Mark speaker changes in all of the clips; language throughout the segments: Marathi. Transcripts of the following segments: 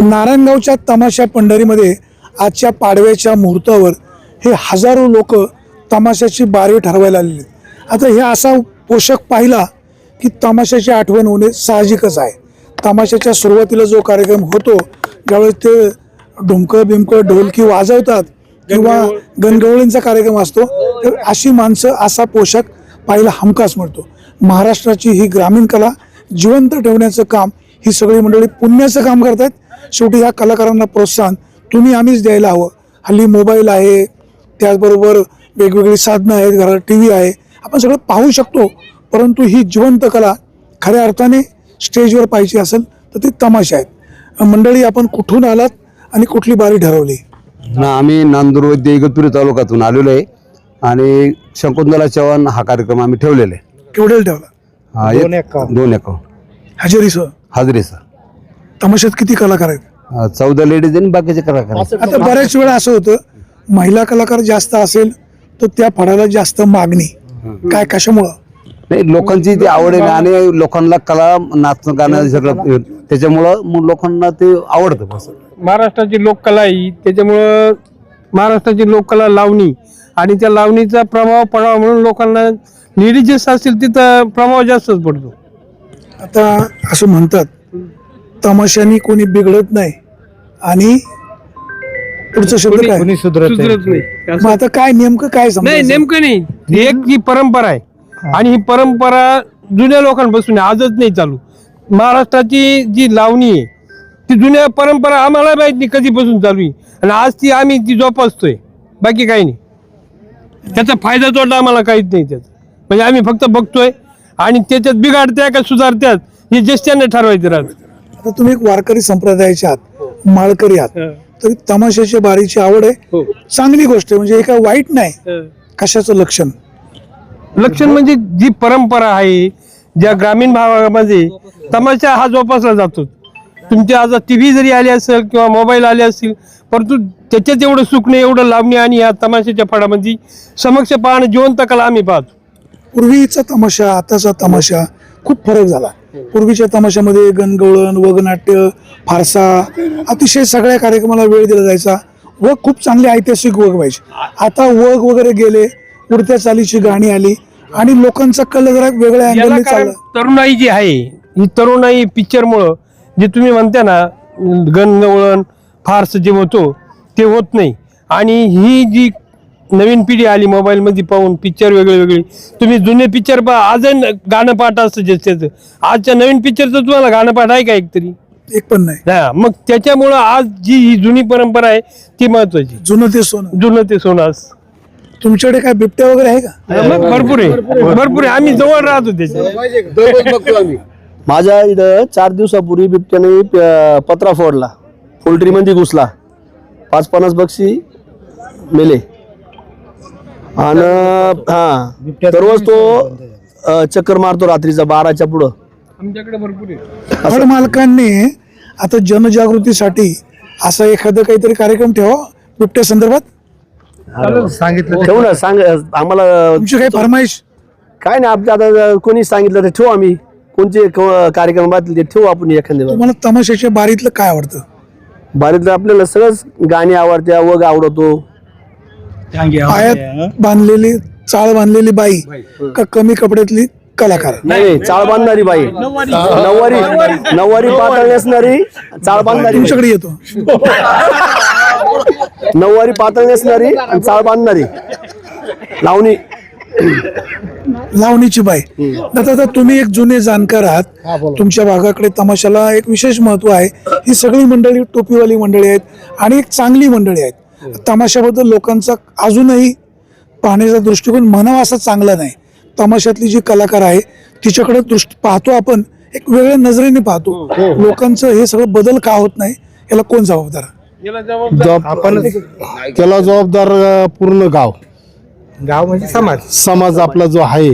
Speaker 1: नारायणगावच्या तमाशा पंढरीमध्ये आजच्या पाडव्याच्या मुहूर्तावर हे हजारो लोक तमाशाची बारी ठरवायला आलेले आहेत. आता हे असा पोषक पाहिला की तमाशाची आठवण होणे साहजिकच आहे. तमाशाच्या सुरुवातीला जो कार्यक्रम होतो ज्यावेळेस ते ढुमकं बिमकं ढोलकी वाजवतात किंवा गणगवळींचा कार्यक्रम असतो तर अशी माणसं असा पोशाख पाहायला हमखास मिळतो. महाराष्ट्राची ही ग्रामीण कला जिवंत ठेवण्याचं काम ही सगळी मंडळी पुण्याचं काम करतात शेवटी ह्या कलाकारांना प्रोत्साहन तुम्ही आम्हीच द्यायला हवं. हल्ली मोबाईल आहे त्याचबरोबर वेगवेगळी साधनं आहेत घरात टी व्ही आहे. आपण सगळं पाहू शकतो परंतु ही जिवंत कला खऱ्या अर्थाने स्टेजवर पाहिजे असेल तर ती तमाशा आहेत. मंडळी आपण कुठून आलात आणि कुठली बारी ठरवली?
Speaker 2: ना आम्ही नांदूर वैद्य इगतपुरी तालुक्यातून आलेलो आहे आणि शकुंतला चव्हाण हा कार्यक्रम आम्ही ठेवलेला आहे.
Speaker 1: केवढ्याला ठेवला?
Speaker 2: हा, एक- दोन
Speaker 1: हजेरी सर
Speaker 2: हाजरे सर
Speaker 1: तमाशात किती कलाकार आहेत?
Speaker 2: चौदा लेडीज आणि बाकीचे कलाकार
Speaker 1: आता बऱ्याच वेळा असं होतं महिला कलाकार जास्त असेल तर त्या फळाला जास्त मागणी. काय कशामुळं?
Speaker 2: नाही लोकांची ती आवड आहे आणि लोकांना कला नाचणं गाणं सगळं त्याच्यामुळं मग लोकांना ते आवडतं बस.
Speaker 3: महाराष्ट्राची लोककला ही त्याच्यामुळं महाराष्ट्राची लोककला लावणी आणि त्या लावणीचा प्रभाव पडावा म्हणून लोकांना लेडीजेस असतील तिथं प्रभाव जास्तच पडतो.
Speaker 1: आता असं म्हणतात तमाशानी कोणी बिघडत नाही. आणि पुढचा शब्द काय?
Speaker 3: सुधरत नाही.
Speaker 1: मग आता काय नेमकं काय
Speaker 3: नाही
Speaker 1: समजायचं?
Speaker 3: नेमकं नाही. ही एक ही परंपरा आहे. आणि ही परंपरा जुन्या लोकांपासून आहे, आजच नाही चालू. महाराष्ट्राची जी लावणी आहे ती जुन्या परंपरा आम्हाला माहीत नाही कधीपासून चालू आहे. आणि आज ती आम्ही ती जोपासतोय. बाकी काही नाही. त्याचा फायदा तोटा आम्हाला काहीच नाही त्याचा. म्हणजे आम्ही फक्त बघतोय आणि त्याच्यात बिघाडत्या का सुधारत्यात हे ज्येष्ठांना ठरवायचं राहत.
Speaker 1: आता तुम्ही एक वारकरी संप्रदायाचे आहात माळकरी आहात. तरी तमाशाच्या बारीची आवड आहे.
Speaker 3: हो.
Speaker 1: चांगली गोष्ट आहे म्हणजे हे काय वाईट नाही. कशाचं लक्षण?
Speaker 3: लक्षण म्हणजे जी परंपरा आहे ज्या ग्रामीण भागामध्ये तमाशा हा जोपासला जातो. तुमच्या आज टी व्ही जरी आली असेल किंवा मोबाईल आले असतील परंतु त्याच्यात एवढं सुख नाही एवढं लावणी आणि या तमाशाच्या फळामध्ये समक्ष पाहणं जिवंत कला आम्ही पाहतो.
Speaker 1: पूर्वीचा तमाशा आताचा तमाशा खूप फरक झाला. पूर्वीच्या तमाशामध्ये गणगवळण वगनाट्य फारसा अतिशय सगळ्या कार्यक्रमाला वेळ दिला जायचा. वग खूप चांगली ऐतिहासिक वग व्हायची. आता वग वगैरे गेले उडत्या चालीची गाणी आली आणि लोकांचा कल जरा वेगळ्या अँगलने चालला.
Speaker 3: तरुणाई जी आहे ही तरुणाई पिक्चरमुळं जे तुम्ही म्हणता ना गणगवळण फारस जे होतो ते होत नाही. आणि ही जी नवीन पिढी आली मोबाईलमध्ये पाहून पिक्चर वेगळे वेगळे. तुम्ही जुने पिक्चर पहा आजही न- गाणं पाठ असतं ज्याचं आजच्या नवीन पिक्चरचं तुम्हाला गाणं पाठ आहे का एकतरी?
Speaker 1: एक पण नाही.
Speaker 3: हा मग त्याच्यामुळं आज जी ही जुनी परंपरा आहे ती महत्वाची.
Speaker 1: जुनं ते सोनं.
Speaker 3: जुनं ते सोनं आज.
Speaker 1: तुमच्याकडे काय बिबट्या वगैरे आहे का?
Speaker 3: मग भरपूर आहे. भरपूर आहे. आम्ही जवळ राहतो त्याच्या
Speaker 4: माझ्या इथं चार दिवसापूर्वी बिबट्याने प- पत्रा फोडला. पोल्ट्री मध्ये घुसला. पाच पन्नास बक्षी मेले. आणि हा दररोज तो अ, चक्कर मारतो रात्रीचा बाराच्या पुढं.
Speaker 3: आमच्याकडे भरपूर आहे.
Speaker 1: फळ मालकांनी आता जनजागृतीसाठी असा एखादा काहीतरी कार्यक्रम ठेवा बिबट्या संदर्भात.
Speaker 4: ठेवू ना सांग आम्हाला
Speaker 1: तुमची काही फरमाईश?
Speaker 4: काय नाही आपल्या आता कोणी सांगितलं तर ठेवू आम्ही. कोणते क- कार्यक्रम ते ठेवू आपण एखाद्या
Speaker 1: तुम्हाला तमाशाच्या बारीतलं काय आवडतं?
Speaker 4: बारीतलं आपल्याला सगळंच गाणी आवडत्या वग आवडतो.
Speaker 1: पायात बांधलेली चाळ बांधलेली बाई का कमी कपड्यातली कलाकार.
Speaker 4: नाही चाळ बांधणारी बाई. नऊवारी. नऊवारी. पातळ नेसणारी चाळ बांधणारी
Speaker 1: तुमच्याकडे येतो.
Speaker 4: नऊवारी पातळ नेसणारी आणि चाळ बांधणारी. लावणी.
Speaker 1: लावणीची बाई. आता तुम्ही एक जुने जाणकार आहात. तुमच्या भागाकडे तमाशाला एक विशेष महत्त्व आहे. ही सगळी मंडळी टोपीवाली मंडळी आहेत आणि एक चांगली मंडळी आहेत. तमाशाबद्दल लोकांचा अजूनही पाहण्याचा दृष्टिकोन म्हणावा असा चांगला नाही. तमाशातली जी कलाकार आहे तिच्याकडे दृष्टी पाहतो आपण एक वेगळ्या नजरेने पाहतो. लोकांचं हे सगळं बदल का होत नाही याला कोण जबाबदार
Speaker 5: आपण त्याला जबाबदार पूर्ण गाव.
Speaker 6: गाव म्हणजे समाज.
Speaker 5: समाज आपला जो आहे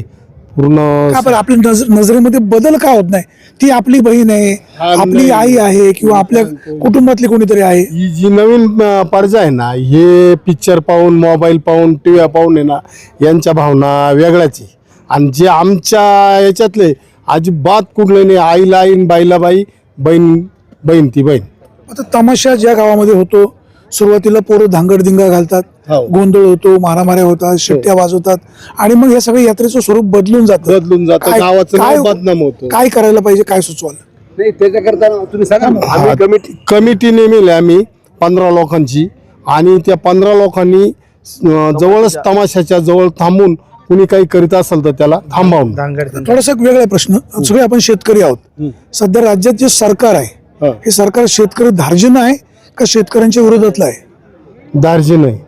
Speaker 5: पूर्ण
Speaker 1: का आपल्या नजर नजरेमध्ये बदल का होत नाही? ती आपली बहीण आहे आपली आई आहे किंवा आपल्या कुटुंबातली कोणीतरी आहे?
Speaker 5: ही जी नवीन अ, पर्जा आहे ना हे पिक्चर पाहून मोबाईल पाहून टी व्ही पाहून आहे ना यांच्या भावना वेगळ्याच आहे. आणि जे आमच्या याच्यातले अजिबात कुठले नाही आईला आईन बाईला बाई बहीण बहीण ती बहीण.
Speaker 1: आता तमाशा ज्या गावामध्ये होतो सुरुवातीला पोरं धांगडधिंगा घालतात. गोंधळ होतो मारामाऱ्या होतात शिट्ट्या वाजवतात. आणि मग हे सगळं यात्रेचं स्वरूप बदलून जातं.
Speaker 5: बदलून जातं. गावाचं बदनाम होतं.
Speaker 1: काय करायला पाहिजे काय सुचवाल?
Speaker 2: नाही त्याच्याकरता तुम्ही सांगा
Speaker 5: कमिटी कमिटी नेमेली आम्ही पंधरा लोकांची. आणि त्या पंधरा लोकांनी जवळच तमाशाच्या जवळ थांबून कुणी काही करीत असेल तर त्याला
Speaker 6: दांगड
Speaker 1: थोडासा एक वेगळा प्रश्न. सगळे आपण शेतकरी आहोत. सध्या राज्यात जे सरकार आहे
Speaker 5: हा.
Speaker 1: हे सरकार शेतकरी धार्जिन आहे का शेतकऱ्यांच्या विरोधातलं आहे?
Speaker 5: दार्जी नाही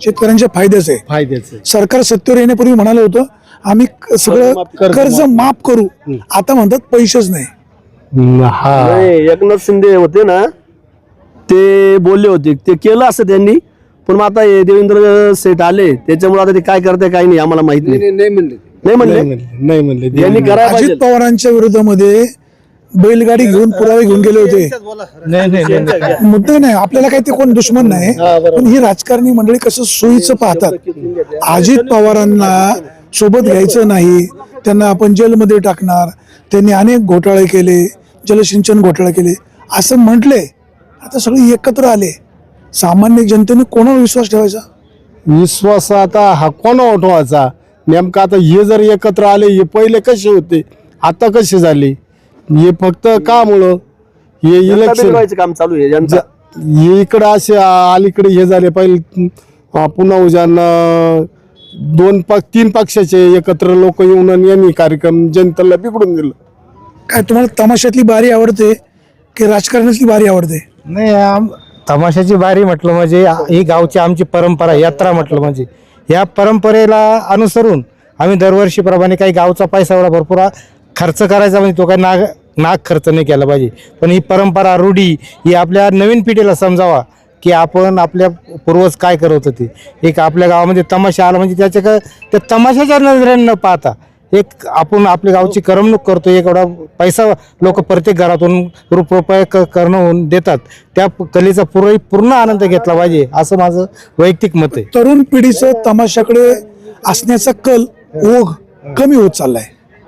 Speaker 1: शेतकऱ्यांच्या फायद्याचं आहे.
Speaker 5: फायद्याचं
Speaker 1: सरकार सत्तेवर येण्यापूर्वी म्हणालं होतं आम्ही क- सगळं
Speaker 5: कर्ज
Speaker 1: कर्ज माफ करू. आता म्हणतात पैसेच नाही.
Speaker 5: हा.
Speaker 4: नाही एकनाथ शिंदे होते ना ते बोलले होते. ते केलं असं त्यांनी पण मग आता हे देवेंद्र सेठ आले त्याच्यामुळे आता ते काय करते काही नाही आम्हाला माहीत नाही.
Speaker 2: नाही म्हणले.
Speaker 4: नाही म्हणले?
Speaker 5: नाही म्हणले नाही म्हणले.
Speaker 4: यांनी करायला
Speaker 1: अजित
Speaker 4: पाहिजे.
Speaker 1: पवारांच्या विरोधामध्ये बैलगाडी घेऊन पुरावे घेऊन गेले होते.
Speaker 6: नाही नाही नाही
Speaker 1: मुद्दा नाही आपल्याला काही ते कोण दुश्मन नाही. पण ही राजकारणी मंडळी कसं सोयीचं पाहतात. अजित पवारांना सोबत घ्यायचं नाही. त्यांना आपण जेलमध्ये टाकणार. त्यांनी अनेक घोटाळे केले. जलसिंचन घोटाळे केले. असं म्हटले. आता सगळे एकत्र आले. सामान्य जनतेने कोणावर विश्वास ठेवायचा?
Speaker 5: विश्वास आता हा कोणा उठवायचा नेमका आता हे जर एकत्र आले हे पहिले कसे होते? आता कसे झाले? हे फक्त का मुळे हे
Speaker 4: जनता
Speaker 5: इलेक्शन
Speaker 4: बिघडवायचं काम चालू आहे जनता
Speaker 5: हे इकडं असे आ- अलीकडे हे झाले पहिले पुन्हा उजान दोन पक्ष तीन पक्षाचे एकत्र लोक येऊन आणि यांनी कार्यक्रम जनतेला बिघडून दिलं.
Speaker 1: काय तुम्हाला तमाशातली बारी आवडते की राजकारणातली बारी आवडते?
Speaker 6: नाही आम- तमाशाची बारी म्हटलं म्हणजे ही गावची आमची परंपरा यात्रा म्हटलं म्हणजे. या परंपरेला अनुसरून आम्ही दरवर्षीप्रमाणे काही गावचा पैसा एवढा भरपूर खर्च करायचा म्हणजे तो काय नाग नाग खर्च नाही केला पाहिजे. पण ही परंपरा रूढी ही आपल्या नवीन पिढीला समजावा की आपण आपल्या पूर्वज काय करत होते. एक आपल्या गावामध्ये तमाशा आला म्हणजे त्याच्या का त्या तमाशाच्या नजरेनं न पाहता एक आपण आपल्या गावची करमणूक करतो एक एवढा पैसा लोक प्रत्येक घरातून रुप रुपये क करणं होऊन देतात. त्या कलेचा पूर्ण पूर्ण आनंद घेतला पाहिजे असं माझं वैयक्तिक मत आहे.
Speaker 1: तरुण पिढीचं तमाशाकडे असण्याचा कल ओघ कमी होत चाललाय.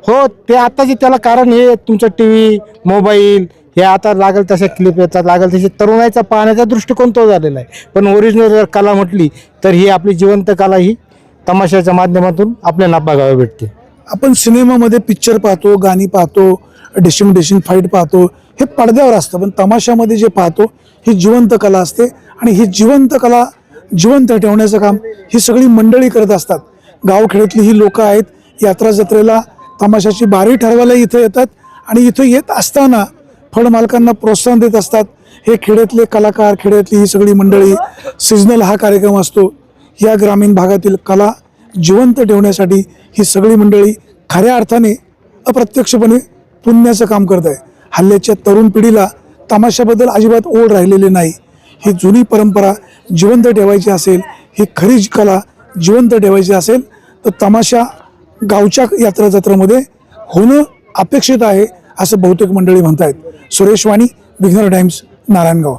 Speaker 6: हो ते आताचे त्याला कारण हे तुमचं टी व्ही मोबाईल हे आता लागेल तशा क्लिप येतात लागेल तसे तरुणाईचा पाहण्याचा दृष्टिकोन तो झालेला आहे. पण ओरिजिनल जर कला म्हटली तर ही आपली जिवंत कला ही तमाशाच्या माध्यमातून आपल्याला बघावी भेटते.
Speaker 1: आपण सिनेमामध्ये पिक्चर पाहतो गाणी पाहतो डिशिंग डिशिंग फाईट पाहतो हे पडद्यावर असतं. पण तमाशामध्ये जे पाहतो ही जिवंत कला असते. आणि ही जिवंत कला जिवंत ठेवण्याचं काम ही सगळी मंडळी करत असतात. गावखेड्यातली ही लोकं आहेत यात्रा जत्रेला तमाशाची बारी ठरवायला इथं येतात आणि इथं येत असताना फळ मालकांना प्रोत्साहन देत असतात. हे खेड्यातले कलाकार खेड्यातली ही सगळी मंडळी सिजनल हा कार्यक्रम असतो. या ग्रामीण भागातील कला जिवंत ठेवण्यासाठी ही सगळी मंडळी खऱ्या अर्थाने अप्रत्यक्षपणे पुण्याचं काम करत आहे. हल्ल्याच्या तरुण पिढीला तमाशाबद्दल अजिबात ओढ राहिलेली नाही. ही जुनी परंपरा जिवंत ठेवायची असेल ही खरी कला जिवंत ठेवायची असेल तर तमाशा गावच्या यात्रा जत्रेमध्ये होणं अपेक्षित आहे असं बहुतेक मंडळी म्हणतायत. सुरेश वाणी विघ्नर टाइम्स नारायणगाव.